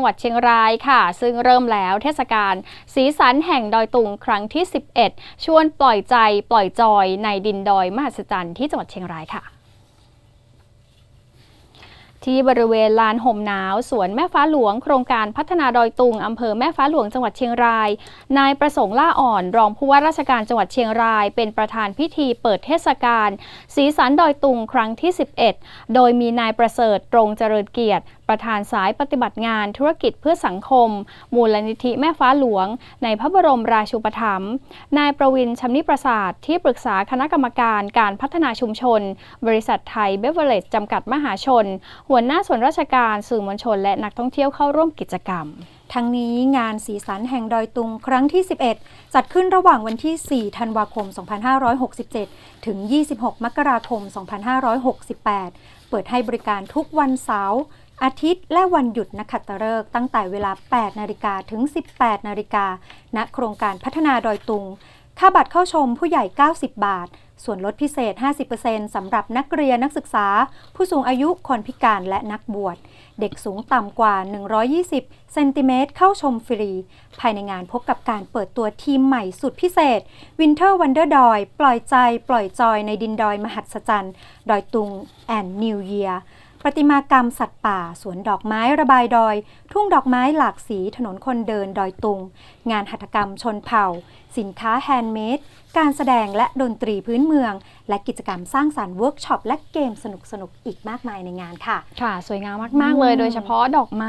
งหวัดเชียงรายค่ะ ซึ่งเริ่มแล้วเทศกาลสีสันแห่งดอยตุงครั้งที่ 11 ชวนปล่อยใจปล่อยจอยในดินดอยมหัศจรรย์ที่จังหวัดเชียงรายค่ะที่บริเวณลานห่มหนาว สวนแม่ฟ้าหลวงโครงการพัฒนาดอยตุงอำเภอแม่ฟ้าหลวงจังหวัดเชียงราย นายประสงค์ล่าอ่อนรองผู้ว่าราชการจังหวัดเชียงราย เป็นประธานพิธีเปิดเทศกาลสีสันดอยตุงครั้งที่ 11 โดยมีนายประเสริฐตรงเจริญเกียรติ ประธานสายปฏิบัติงานธุรกิจเพื่อสังคม มูลนิธิแม่ฟ้าหลวง ในพระบรมราชูปถัมภ์นายประวินชำนิประสาทที่ปรึกษาคณะกรรมการการพัฒนาชุมชน บริษัทไทยเบเวอร์เลจจำกัดมหาชน หัวหน้าส่วนราชการสื่อมวลชน และนักท่องเที่ยวเข้าร่วมกิจกรรมทั้งนี้งานสีสันแห่งดอยตุงครั้งที่ 11 จัดขึ้นระหว่างวันที่ 4 ธันวาคม 2567 ถึง 26 มกราคม 2568 เปิดให้บริการทุกวันเสาร์ อาทิตย์และวันหยุดนักขัตฤกษ์ตั้งแต่เวลา 8 นาฬิกาถึง 18 นาฬิกาณโครงการพัฒนาดอยตุง ค่าบัตรเข้าชมผู้ใหญ่ 90 บาท ส่วนลดพิเศษ 50%สำหรับนักเรียนนักศึกษา ผู้สูงอายุ คนพิการและนักบวช เด็กสูงต่ำกว่า 120 เซนติเมตรเข้าชมฟรี ภายในงานพบกับการเปิดตัวทีมใหม่สุดพิเศษ Winter Wonder ดอย ปล่อยใจ ปล่อยจอยในดินดอยมหัศจรรย์ ดอยตุงแอนนิวเยีย ประติมากรรมสัตว์ป่า สวนดอกไม้ระบายดอย ทุ่งดอกไม้หลากสีถนนคนเดินดอยตุง งานหัตถกรรมชนเผ่า สินค้าแฮนด์เมดการแสดงและดนตรีพื้นเมือง และกิจกรรมสร้างสรรค์เวิร์กช็อปและเกมสนุกๆอีกมากมายในงานค่ะ ค่ะ สวยงามมาก ๆ เลย โดยเฉพาะดอกไม้